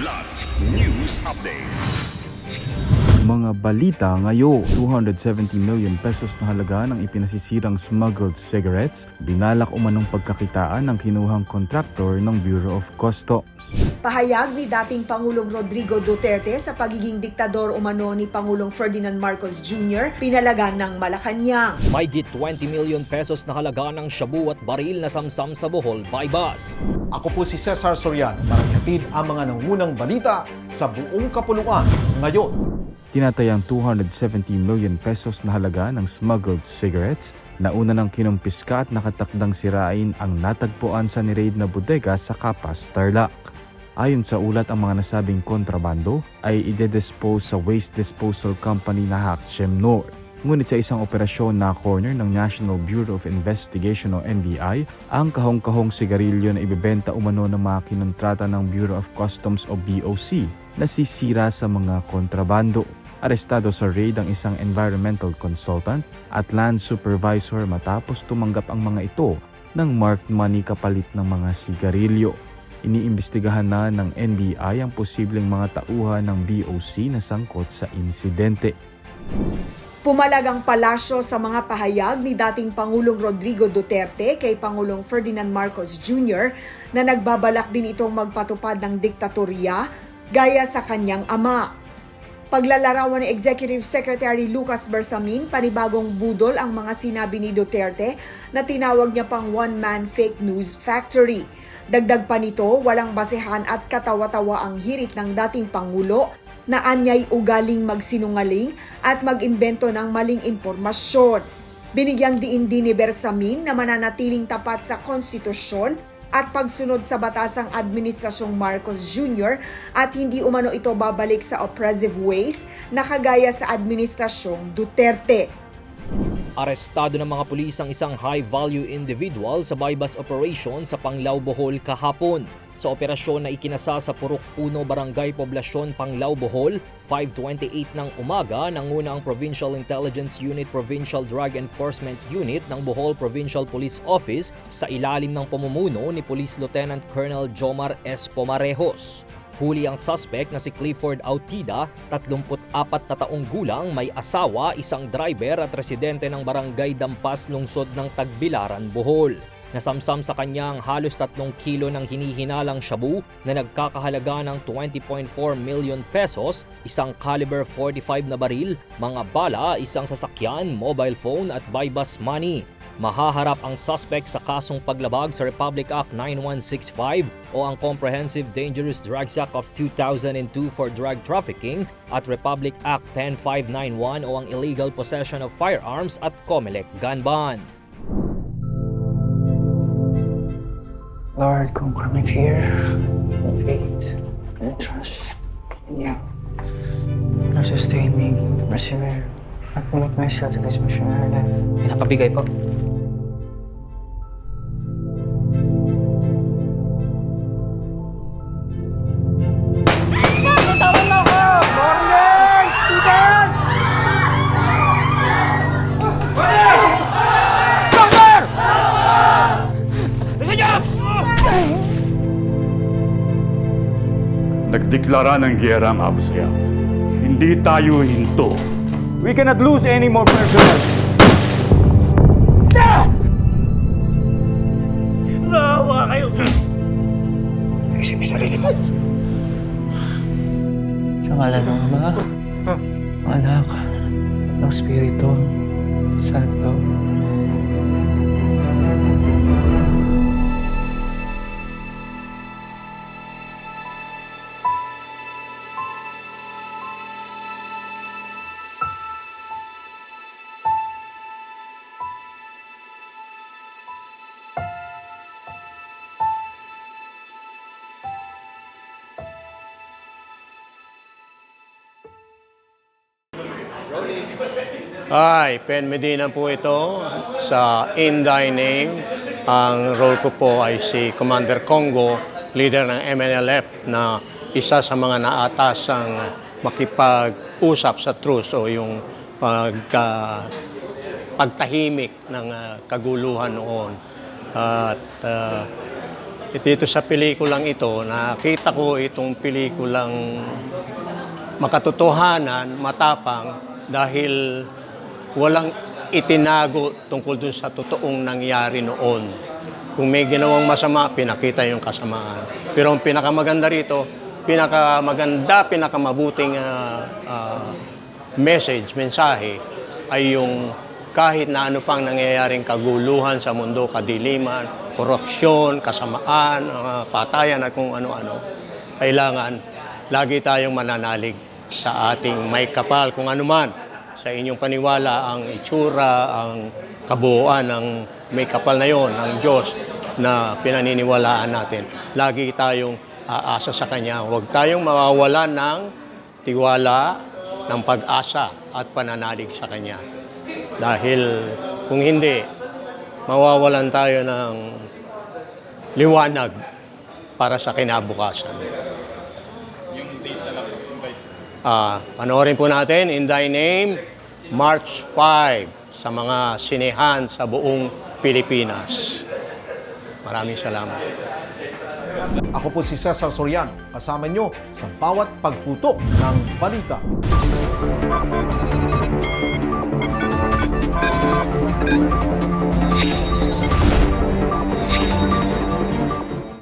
Kidlat News Updates. Mga balita ngayon, 270 million pesos na halaga ng ipinasisirang smuggled cigarettes, binalak umanong pagkakitaan ng kinuhang kontraktor ng Bureau of Customs. Pahayag ni dating Pangulong Rodrigo Duterte sa pagiging diktador umano ni Pangulong Ferdinand Marcos Jr. pinalagan ng Malacanang. May git 20 million pesos na halaga ng shabu at baril na samsam sa Bohol by bus. Ako po si Cesar Soriano para ang mga nangunang balita sa buong kapuluan ngayon. Tinatayang 270 million pesos na halaga ng smuggled cigarettes na una ng kinumpiska at nakatakdang sirain ang natagpuan sa niraid na bodega sa Kapas, Tarlac. Ayon sa ulat, ang mga nasabing kontrabando ay ide-dispose sa Waste Disposal Company na Hakchem North. Ngunit sa isang operasyon na corner ng National Bureau of Investigation o NBI, ang kahong-kahong sigarilyo na ibebenta umano ng mga kinontrata ng Bureau of Customs o BOC nasisira sa mga kontrabando. Arestado sa raid ang isang environmental consultant at land supervisor matapos tumanggap ang mga ito ng marked money kapalit ng mga sigarilyo. Iniimbestigahan na ng NBI ang posibleng mga tauhan ng BOC na sangkot sa insidente. Pumalagang palasyo sa mga pahayag ni dating Pangulong Rodrigo Duterte kay Pangulong Ferdinand Marcos Jr. na nagbabalak din itong magpatupad ng diktatorya gaya sa kanyang ama. Paglalarawan ni Executive Secretary Lucas Bersamin, panibagong budol ang mga sinabi ni Duterte na tinawag niya pang one-man fake news factory. Dagdag pa nito, walang basehan at katawa-tawa ang hirit ng dating Pangulo na anyay ugaling magsinungaling at mag-imbento ng maling impormasyon. Binigyang diin din ni Bersamin na mananatiling tapat sa konstitusyon at pagsunod sa batasang Administrasyong Marcos Jr. at hindi umano ito babalik sa oppressive ways na kagaya sa Administrasyong Duterte. Arestado ng mga pulis ang isang high-value individual sa bypass operation sa Panglao, Bohol kahapon. Sa operasyon na ikinasa sa Purok 1 Barangay Poblasyon, Panglao, Bohol, 5.28 ng umaga nanguna ang Provincial Intelligence Unit Provincial Drug Enforcement Unit ng Bohol Provincial Police Office sa ilalim ng pamumuno ni Police Lieutenant Colonel Jomar S. Pomarejos. Huli ang suspect na si Clifford Autida, 34 na taong gulang, may asawa, isang driver at residente ng barangay Dampas, lungsod ng Tagbilaran, Bohol. Nasamsam sa kanya ang halos 3 kilo ng hinihinalang shabu na nagkakahalaga ng 20.4 million pesos, isang caliber 45 na baril, mga bala, isang sasakyan, mobile phone at buy bus money. Mahaharap ang suspect sa kasong paglabag sa Republic Act 9165 o ang Comprehensive Dangerous Drugs Act of 2002 for drug trafficking at Republic Act 10591 o ang illegal possession of firearms at COMELEC gun ban. Lord, conquer my fear, faith, and trust in you. Now sustain me, persevere, and commit myself to this missionary life. Pinapabigay po. Nagdeklara ng giyera ang Abu Sayyaf. Hindi tayo hinto. We cannot lose any more personnel. Sa ngalan ng Ama, Anak, ng Espiritu, Santo. Hi, Pen Medina po ito sa In Thy Name. Ang role ko po ay si Commander Congo, leader ng MNLF na isa sa mga naatasang makipag-usap sa truce o yung pag, ah, pagtahimik ng ah, kaguluhan noon. At ah, dito sa pelikulang ito, nakita ko itong pelikulang makatotohanan, matapang, dahil walang itinago tungkol dun sa totoong nangyari noon. Kung may ginawang masama, pinakita yung kasamaan. Pero ang pinakamaganda rito, pinakamaganda, pinakamabuting ah, ah, message, mensahe, ay yung kahit na ano pang nangyayaring kaguluhan sa mundo, kadiliman, korupsyon, kasamaan, ah, patayan at kung ano-ano, kailangan lagi tayong mananalig sa ating may kapal kung ano man sa inyong paniwala ang itsura, ang kabuuan ng may kapal na yon, ng Diyos na pinaniniwalaan natin. Lagi tayong aasa sa Kanya. Huwag tayong mawawala ng tiwala, ng pag-asa at pananalig sa Kanya. Dahil kung hindi, mawawalan tayo ng liwanag para sa kinabukasan. Uh, panoorin po natin in thy name, March 5 sa mga sinehan sa buong Pilipinas. Maraming salamat. Ako po si Cesar Sorian, kasama nyo sa bawat pagputok ng balita.